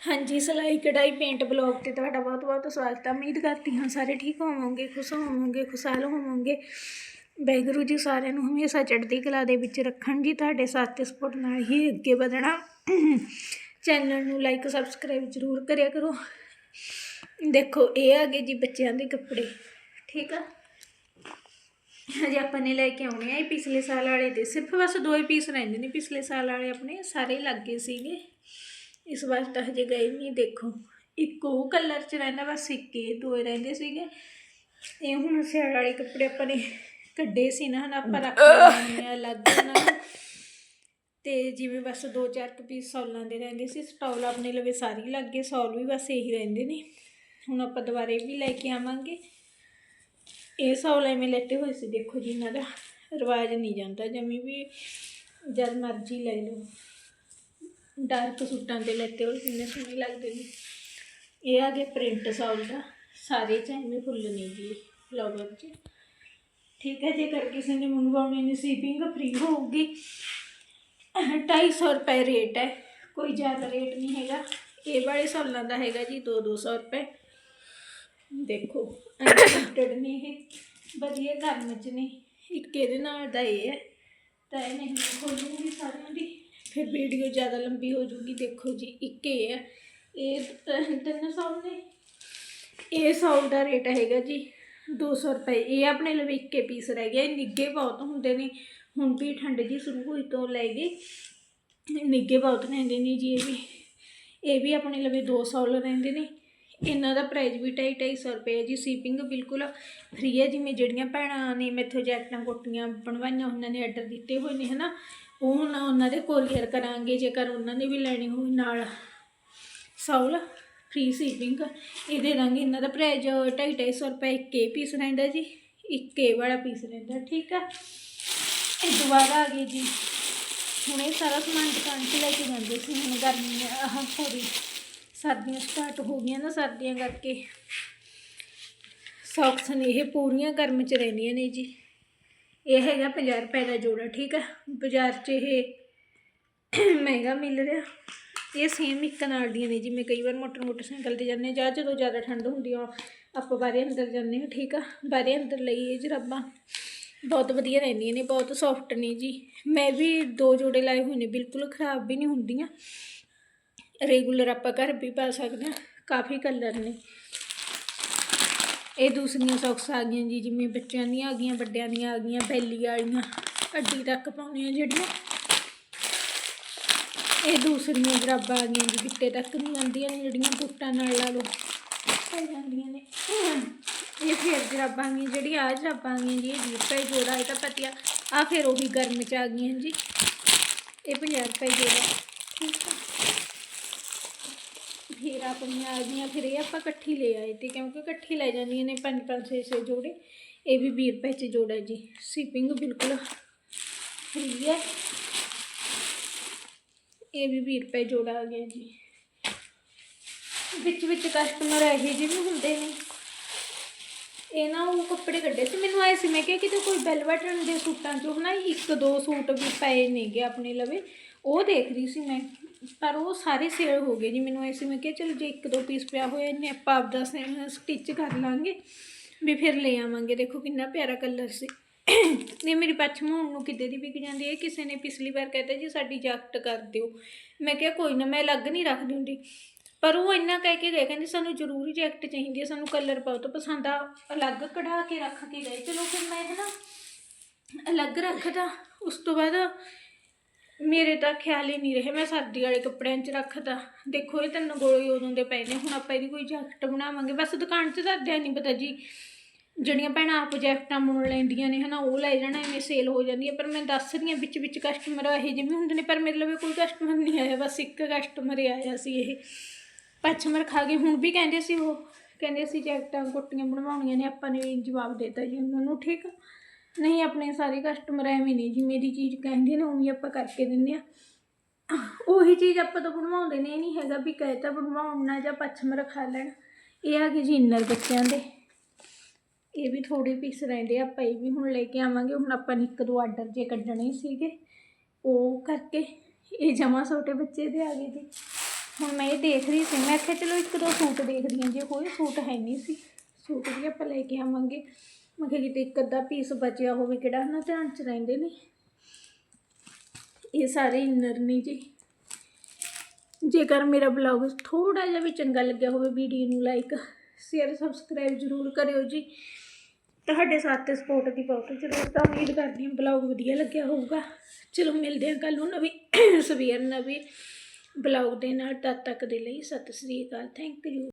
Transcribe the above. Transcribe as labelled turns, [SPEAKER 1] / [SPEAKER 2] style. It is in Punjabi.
[SPEAKER 1] ਹਾਂਜੀ, ਸਿਲਾਈ ਕਢਾਈ ਪੇਂਟ ਬਲੌਗ ਤੇ ਤੁਹਾਡਾ ਬਹੁਤ ਬਹੁਤ ਸਵਾਗਤ ਹੈ ਉਮੀਦ ਕਰਦੀ ਹਾਂ ਸਾਰੇ ਠੀਕ ਹੋਵੋਗੇ, ਖੁਸ਼ ਹੋਵੋਗੇ, ਖੁਸ਼ਹਾਲ ਹੋਵੋਗੇ। ਵਾਹਿਗੁਰੂ ਜੀ ਸਾਰਿਆਂ ਨੂੰ ਹਮੇਸ਼ਾ ਚੜ੍ਹਦੀ ਕਲਾ ਦੇ ਵਿੱਚ ਰੱਖਣ ਜੀ, ਤੁਹਾਡੇ ਸਾਥ ਤੇ ਸਪੋਰਟ ਨਾਲ ਹੀ ਅੱਗੇ ਵਧਣਾ। ਚੈਨਲ ਨੂੰ ਲਾਈਕ ਸਬਸਕ੍ਰਾਈਬ ਜ਼ਰੂਰ ਕਰਿਆ ਕਰੋ। ਦੇਖੋ, ਇਹ ਆ ਗਏ ਜੀ ਬੱਚਿਆਂ ਦੇ ਕੱਪੜੇ, ਠੀਕ ਆ? ਹਜੇ ਆਪਾਂ ਨੇ ਲੈ ਕੇ ਆਉਣੇ ਆ ਇਹ ਪਿਛਲੇ ਸਾਲ ਵਾਲੇ ਦੇ। ਸਿਰਫ ਬਸ ਦੋ ਹੀ ਪੀਸ ਰਹਿੰਦੇ ਨੇ, ਪਿਛਲੇ ਸਾਲ ਵਾਲੇ ਆਪਣੇ ਸਾਰੇ ਲੱਗੇ ਸੀਗੇ। ਇਸ ਵਾਰ ਤਾਂ ਹਜੇ ਗਏ ਨਹੀਂ ਦੇਖੋ। ਇੱਕ ਕਲਰ ਚ ਰਹਿੰਦਾ ਬਸ ਇੱਕ ਇਹ ਦੋ ਹੀ ਰਹਿੰਦੇ ਸੀਗੇ। ਇਹ ਹੁਣ ਸਿਆਲ ਵਾਲੇ ਕੱਪੜੇ ਆਪਾਂ ਨੇ ਕੱਢੇ ਸੀ ਨਾ ਹੁਣ ਆਪਾਂ ਰੱਖ ਲੈਣੇ ਆ ਅਲੱਗ ਉਹਨਾਂ ਨੂੰ। ਤੇ ਜਿਵੇਂ ਬਸ ਦੋ ਚਾਰ ਕੁ ਪੀਸ ਸੌਲਾਂ ਦੇ ਰਹਿੰਦੇ ਸੀ ਸਟੌਲ ਆਪਣੇ ਲਵੇ ਸਾਰੇ ਲੱਗ ਗਏ ਸੌਲ ਵੀ ਬਸ ਇਹੀ ਰਹਿੰਦੇ ਨੇ। ਹੁਣ ਆਪਾਂ ਦੁਬਾਰੇ ਵੀ ਲੈ ਕੇ ਆਵਾਂਗੇ। ਇਹ ਸੌਲ ਐਵੇਂ ਲੈਤੇ ਹੋਏ ਸੀ ਦੇਖੋ ਜੀ ਇਹਨਾਂ ਦਾ। ਰਿਵਾਜ ਨਹੀਂ ਜਾਂਦਾ ਜਮੀ ਵੀ ਜਦ ਮਰਜ਼ੀ ਲੈ ਲਓ। ਡਾਰਕ ਸੂਟਾਂ ਤੇ ਲੈਤੇ ਹੋਏ ਕਿੰਨੇ ਸੋਹਣੇ ਲੱਗਦੇ ਨੇ। ਇਹ ਆ ਗਏ ਪ੍ਰਿੰਟ ਸਾਲ ਦਾ। ਸਾਰੇ ਚ ਐਵੇਂ ਫੁੱਲ ਨੇ ਜੀ ਫਲਾਵਰ ਚ ਠੀਕ ਹੈ, ਜੇਕਰ ਕਿਸੇ ਨੇ ਮੰਗਵਾਉਣੀ ਨੇ ਸੀਪਿੰਗ ਫ੍ਰੀ ਹੋਊਗੀ। 250 ਰੁਪਏ ਰੇਟ ਹੈ, ਕੋਈ ਜ਼ਿਆਦਾ ਰੇਟ ਨਹੀਂ ਹੈਗਾ। ਇਹ ਵਾਲੇ ਸਾਲਾਂ ਦਾ ਹੈਗਾ ਜੀ 2-200 ਰੁਪਏ। ਦੇਖੋ ਅਨਲਿਮਟਡ ਨੇ ਇਹ, ਵਧੀਆ ਗਰਮ ਚ ਨੇ। ਇੱਕ ਇਹਦੇ ਨਾਲ ਦਾ ਇਹ ਹੈ। ਤਾਂ ਇਹ ਨਹੀਂ ਖੋਲੂੰਗੀ ਸਾਰਿਆਂ ਦੀ। ਫਿਰ ਵੀਡੀਓ ਜ਼ਿਆਦਾ ਲੰਬੀ ਹੋ ਜੂਗੀ ਦੇਖੋ ਜੀ, ਇੱਕ ਇਹ ਹੈ। ਇਹ ਤਿੰਨ ਸੌ ਨੇ। ਇਹ ਸੌ ਦਾ ਰੇਟ ਹੈਗਾ ਜੀ 200 ਰੁਪਏ। ਇਹ ਆਪਣੇ ਲਈ ਇੱਕੇ ਪੀਸ ਰਹਿ ਗਿਆ। ਇਹ ਨਿੱਗੇ ਬਹੁਤ ਹੁੰਦੇ ਨੇ। ਹੁਣ ਵੀ ਠੰਡ ਜੀ ਸ਼ੁਰੂ ਹੋਈ ਤੋਂ ਲੈ ਗਏ ਨਿੱਗੇ ਬਹੁਤ ਰਹਿੰਦੇ ਨੇ ਜੀ ਇਹ ਵੀ। ਇਹ ਵੀ ਆਪਣੇ ਲਈ 200 ਰਹਿੰਦੇ ਨੇ। ਇਹਨਾਂ ਦਾ ਪ੍ਰਾਈਸ ਵੀ ਢਾਈ ਢਾਈ ਸੌ ਰੁਪਏ ਹੈ ਜੀ। ਸੀਪਿੰਗ ਬਿਲਕੁਲ ਫ੍ਰੀ ਹੈ। ਜਿਵੇਂ ਜਿਹੜੀਆਂ ਭੈਣਾਂ ਨੇ ਮੈਥੋਂ ਜੈਕਟਾਂ, ਕੋਟੀਆਂ ਬਣਵਾਈਆਂ, ਉਹਨਾਂ ਨੇ ਆਰਡਰ ਦਿੱਤੇ ਹੋਏ ਨੇ, ਹਨਾ। ਉਹ ਹੁਣ ਉਹਨਾਂ ਦੇ ਕੋਰੀਅਰ ਕਰਾਂਗੇ। ਜੇਕਰ ਉਹਨਾਂ ਨੇ ਵੀ ਲੈਣੀ ਹੋਵੇ ਨਾਲ। ਸੌਲ ਫ੍ਰੀ ਸੀਪਿੰਗ ਇਹ ਦੇ ਦਾਂਗੇ ਇਹਨਾਂ ਦਾ ਪ੍ਰਾਈਸ ਢਾਈ ਢਾਈ ਸੌ ਰੁਪਏ। ਇੱਕ ਇਹ ਪੀਸ ਰਹਿੰਦਾ ਜੀ। ਇੱਕ ਇਹ ਵਾਲਾ ਪੀਸ ਰਹਿੰਦਾ, ਠੀਕ ਆ। ਇਹ ਦੁਬਾਰਾ ਆ ਗਏ ਜੀ। ਹੁਣ ਇਹ ਸਾਰਾ ਸਮਾਨ ਦੁਕਾਨ 'ਚ ਲੈ ਕੇ ਜਾਂਦੇ ਸੀ। ਹੁਣ ਗਰਮੀ ਆਹ ਸੌਰੀ ਸਰਦੀਆਂ ਸਟਾਰਟ ਹੋ ਗਈਆਂ ਨਾ ਸਰਦੀਆਂ ਕਰਕੇ। ਸੌਕਸ ਨੇ ਇਹ ਪੂਰੀਆਂ ਗਰਮ 'ਚ ਰਹਿੰਦੀਆਂ ਨੇ ਜੀ। ਇਹ ਹੈਗਾ 50 ਰੁਪਏ ਦਾ ਜੋੜਾ, ਠੀਕ ਆ? ਬਾਜ਼ਾਰ 'ਚ ਇਹ ਮਹਿੰਗਾ ਮਿਲ ਰਿਹਾ। ਇਹ ਸੇਮ ਇੱਕ ਨਾਲ ਦੀਆਂ ਨੇ ਜਿਵੇਂ ਕਈ ਵਾਰ ਮੋਟਰ ਮੋਟਰਸਾਈਕਲ ਤੇ ਜਾਂਦੇ ਜਾਂ ਜਦੋਂ ਜ਼ਿਆਦਾ ਠੰਡ ਹੁੰਦੀ ਆ, ਆਪਾਂ ਬਾਰੇ ਅੰਦਰ ਜਾਂਦੇ ਹਾਂ, ਠੀਕ ਆ? ਬਾਰੇ ਅੰਦਰ ਲਈ ਇਹ ਜਰਾਬਾਂ। ਬਹੁਤ ਵਧੀਆ ਰਹਿੰਦੀਆਂ ਨੇ, ਬਹੁਤ ਸੌਫਟ ਨੇ ਜੀ। ਮੈਂ ਵੀ ਦੋ ਜੋੜੇ ਲਾਏ ਹੋਏ ਨੇ, ਬਿਲਕੁਲ ਖਰਾਬ ਵੀ ਨਹੀਂ ਹੁੰਦੀਆਂ। ਰੈਗੂਲਰ ਆਪਾਂ ਘਰ ਵੀ ਪਾ ਸਕਦੇ ਹਾਂ, ਕਾਫੀ ਕਲਰ ਨੇ। ਇਹ ਦੂਸਰੀਆਂ ਸੌਕਸ ਆ ਗਈਆਂ ਜੀ, ਜਿਵੇਂ ਬੱਚਿਆਂ ਦੀਆਂ ਆ ਗਈਆਂ, ਵੱਡਿਆਂ ਦੀਆਂ ਆ ਗਈਆਂ, ਬੈਲੀ ਵਾਲੀਆਂ, ਅੱਡੀ ਤੱਕ ਪਾਉਣੀਆਂ ਜਿਹੜੀਆਂ। ਇਹ ਦੂਸਰੀਆਂ ਜਰਾਬਾਂ ਆ ਗਈਆਂ ਜੀ, ਗਿੱਟੇ ਤੱਕ ਨਹੀਂ ਆਉਂਦੀਆਂ ਨੇ ਜਿਹੜੀਆਂ, ਬੂਟਾਂ ਨਾਲ ਲਾ ਲਓ। ਪੈ ਜਾਂਦੀਆਂ ਨੇ। ਇਹ ਫਿਰ ਜਰਾਬਾਂ ਆ ਗਈਆਂ ਜਿਹੜੀਆਂ ਆ ਜਰਾਬਾਂ ਆ ਗਈਆਂ ਜੀ, ਇਹ ਵੀਹ ਰੁਪਏ ਜੋੜਾ, ਇਹ ਤਾਂ ਪਤਿਆ ਆ ਫਿਰ ਉਹੀ ਗਰਮ ਚ ਆ ਗਈਆਂ ਜੀ। ਇਹ 50 ਰੁਪਏ ਜੋੜਾ। ਠੀਕ ਆ। ਫਿਰ ਆਪਣੀਆਂ ਆ ਗਈਆਂ, ਫਿਰ ਇਹ ਆਪਾਂ ਇਕੱਠੀ ਲੈ ਆਏ ਤੇ ਕਿਉਂਕਿ ਇਕੱਠੀ ਲੈ ਜਾਂਦੀਆਂ ਨੇ ਪੰਜ ਪੰਜ, ਛੇ ਛੇ ਜੋੜੇ। ਇਹ ਵੀ 20 ਰੁਪਏ ਚ ਜੋੜਾ ਜੀ। ਸ਼ਿਪਿੰਗ ਬਿਲਕੁਲ ਫ੍ਰੀ ਹੈ। ਇਹ ਵੀ 20 ਰੁਪਏ ਜੋੜਾ ਆ ਗਿਆ ਜੀ। ਵਿੱਚ ਵਿੱਚ ਕਸਟਮਰ ਇਹੋ ਜਿਹੇ ਵੀ ਹੁੰਦੇ ਨੇ। ਇਹ ਨਾ ਉਹ ਕੱਪੜੇ ਕੱਢੇ ਸੀ। ਮੈਨੂੰ ਆਏ ਸੀ, ਮੈਂ ਕਿਹਾ ਕਿਤੇ ਕੋਈ ਬੈਲ ਬਟਨ ਦੇ ਸੂਟਾਂ ਚੋਂ ਹਨਾ, ਇੱਕ ਦੋ ਸੂਟ ਵੀ ਪਏ ਨੇਗੇ ਆਪਣੇ ਲਵੇ। ਉਹ ਦੇਖ ਰਹੀ ਸੀ ਮੈਂ, ਪਰ ਉਹ ਸਾਰੇ ਸੇਲ ਹੋ ਗਏ ਜੀ। ਮੈਨੂੰ ਆਏ ਸੀ, ਮੈਂ ਕਿਹਾ ਚਲੋ ਜੇ ਇੱਕ ਦੋ ਪੀਸ ਪਿਆ ਹੋਇਆ, ਇਹਨੇ ਆਪਾਂ ਆਪਦਾ ਸਟਿਚ ਕਰ ਲਾਂਗੇ, ਵੀ ਫਿਰ ਲੈ ਆਵਾਂਗੇ। ਦੇਖੋ ਕਿੰਨਾ ਪਿਆਰਾ ਕਲਰ ਸੀ। ਨੇ ਮੇਰੀ ਪੱਛਮ ਹੁਣ ਨੂੰ ਕਿਤੇ ਦੀ ਵਿਕ ਜਾਂਦੀ ਹੈ। ਕਿਸੇ ਨੇ ਪਿਛਲੀ ਵਾਰ ਕਹਿੰਦਾ ਜੀ, ਸਾਡੀ ਜੈਕਟ ਕਰ ਦਿਓ। ਮੈਂ ਕਿਹਾ ਕੋਈ ਨਾ, ਮੈਂ ਅਲੱਗ ਨਹੀਂ ਰੱਖ ਦਿੰਦੀ ਪਰ ਉਹ ਇੰਨਾ ਕਹਿ ਕੇ ਗਏ, ਕਹਿੰਦੇ ਸਾਨੂੰ ਜ਼ਰੂਰੀ ਜੈਕਟ ਚਾਹੀਦੀ ਹੈ, ਸਾਨੂੰ ਕਲਰ ਬਹੁਤ ਪਸੰਦ ਆ। ਅਲੱਗ ਕਢਾ ਕੇ ਰੱਖ ਕੇ ਗਏ, ਚਲੋ ਫਿਰ ਮੈਂ ਹੈ ਨਾ ਅਲੱਗ ਰੱਖਦਾ ਉਸ ਤੋਂ ਬਾਅਦ ਮੇਰੇ ਤਾਂ ਖਿਆਲ ਹੀ ਨਹੀਂ ਰਹੇ, ਮੈਂ ਸਰਦੀ ਵਾਲੇ ਕੱਪੜਿਆਂ 'ਚ ਰੱਖਦਾ ਦੇਖੋ ਇਹ ਤਿੰਨ ਗੋਲੇ ਉਦੋਂ ਦੇ ਪਏ ਨੇ, ਹੁਣ ਆਪਾਂ ਇਹਦੀ ਕੋਈ ਜੈਕਟ ਬਣਾਵਾਂਗੇ। ਬਸ ਦੁਕਾਨ 'ਚ ਤਾਂ ਨਹੀਂ ਪਤਾ ਜੀ, ਜਿਹੜੀਆਂ ਭੈਣਾਂ ਆਪ ਜੈਕਟਾਂ ਮੁਣ ਲੈਂਦੀਆਂ ਨੇ ਹਨਾ, ਉਹ ਲੈ ਜਾਣਾ, ਐਵੇਂ ਸੇਲ ਹੋ ਜਾਂਦੀ ਹੈ। ਪਰ ਮੈਂ ਦੱਸ ਰਹੀ ਹਾਂ, ਵਿੱਚ ਵਿੱਚ ਕਸਟਮਰ ਇਹੋ ਜਿਹੇ ਵੀ ਹੁੰਦੇ ਨੇ, ਪਰ ਮੇਰੇ ਲਵੇ ਕੋਈ ਕਸਟਮਰ ਨਹੀਂ ਆਇਆ, ਬਸ ਇੱਕ ਕਸਟਮਰ ਹੀ ਆਇਆ ਸੀ ਇਹ। ਪੱਛਮਰ ਖਾ ਗਏ। ਹੁਣ ਵੀ ਕਹਿੰਦੇ ਸੀ ਉਹ, ਕਹਿੰਦੇ ਸੀ ਜੈਕਟਾਂ ਕੋਟੀਆਂ ਬਣਵਾਉਣੀਆਂ ਨੇ, ਆਪਾਂ ਨੇ ਜਵਾਬ ਦੇਤਾ ਜੀ ਉਹਨਾਂ ਨੂੰ, ਠੀਕ ਆ? ਨਹੀਂ, ਆਪਣੇ ਸਾਰੇ ਕਸਟਮਰ ਐਵੇਂ ਨਹੀਂ ਜੀ, ਮੇਰੀ ਚੀਜ਼ ਕਹਿੰਦੇ ਨੇ, ਉਵੇਂ ਆਪਾਂ ਕਰਕੇ ਦਿੰਦੇ ਆ ਉਹੀ ਚੀਜ਼ ਆਪਾਂ ਤਾਂ ਬਣਵਾਉਂਦੇ ਨੇ, ਇਹ ਨਹੀਂ ਹੈਗਾ ਵੀ ਕਹਿਤਾ ਬਣਵਾਉਣਾ ਜਾਂ ਪੱਛਮ ਰਖਾ ਲੈਣ। ਇਹ ਆ ਗਏ ਜੀ ਇੰਨਰ ਬੱਚਿਆਂ ਦੇ। ਇਹ ਵੀ ਥੋੜੇ ਪੀਸ ਰਹਿੰਦੇ ਆ, ਆਪਾਂ ਇਹ ਵੀ ਹੁਣ ਲੈ ਕੇ ਆਵਾਂਗੇ। ਹੁਣ ਆਪਾਂ ਨੇ ਇੱਕ ਦੋ ਆਰਡਰ ਜੇ ਕੱਢਣੇ ਸੀਗੇ, ਉਹ ਕਰਕੇ ਇਹ ਜਮਾ ਛੋਟੇ ਬੱਚੇ ਦੇ ਆ ਗਏ ਜੀ। ਹੁਣ ਮੈਂ ਇਹ ਦੇਖ ਰਹੀ ਸੀ, ਮੈਂ ਕਿਹਾ ਚਲੋ ਇੱਕ ਦੋ ਸੂਟ ਦੇਖਦੀ ਹਾਂ, ਜੇ ਕੋਈ ਸੂਟ ਹੈ ਨਹੀਂ ਸੀ। ਸੂਟ ਵੀ ਆਪਾਂ ਲੈ ਕੇ ਆਵਾਂਗੇ। ਮੈਂ ਕਿਹਾ ਕਿਤੇ ਇੱਕ ਅੱਧਾ ਪੀਸ ਬਚਿਆ ਹੋਵੇ, ਕਿਹੜਾ ਹਨਾ ਧਿਆਨ ਚ ਰਹਿੰਦੇ ਨੇ। ਇਹ ਸਾਰੇ ਇਨਰ ਨੇ ਜੀ। ਜੇਕਰ ਮੇਰਾ ਬਲੌਗ ਥੋੜਾ ਜਿਹਾ ਵੀ ਚੰਗਾ ਲੱਗਿਆ ਹੋਵੇ ਵੀਡੀਓ ਨੂੰ ਲਾਈਕ ਸ਼ੇਅਰ ਸਬਸਕ੍ਰਾਈਬ ਜ਼ਰੂਰ ਕਰਿਓ ਜੀ। ਤੁਹਾਡੇ ਸਾਥ ਤੇ ਸਪੋਰਟ ਦੀ ਬਹੁਤ ਜ਼ਰੂਰਤ ਆ। ਉਮੀਦ ਕਰਦੀ ਹਾਂ ਬਲੌਗ ਵਧੀਆ ਲੱਗਿਆ ਹੋਊਗਾ। ਚਲੋ ਮਿਲਦੇ ਹਾਂ ਕੱਲ ਨੂੰ ਨਵੀਂ, ਸਵੇਰ ਨਵੀਂ। ਬਲੌਗ ਦੇ ਨਾਲ ਤਦ ਤੱਕ ਦੇ ਲਈ ਸਤਿ ਸ੍ਰੀ ਅਕਾਲ ਥੈਂਕ ਯੂ।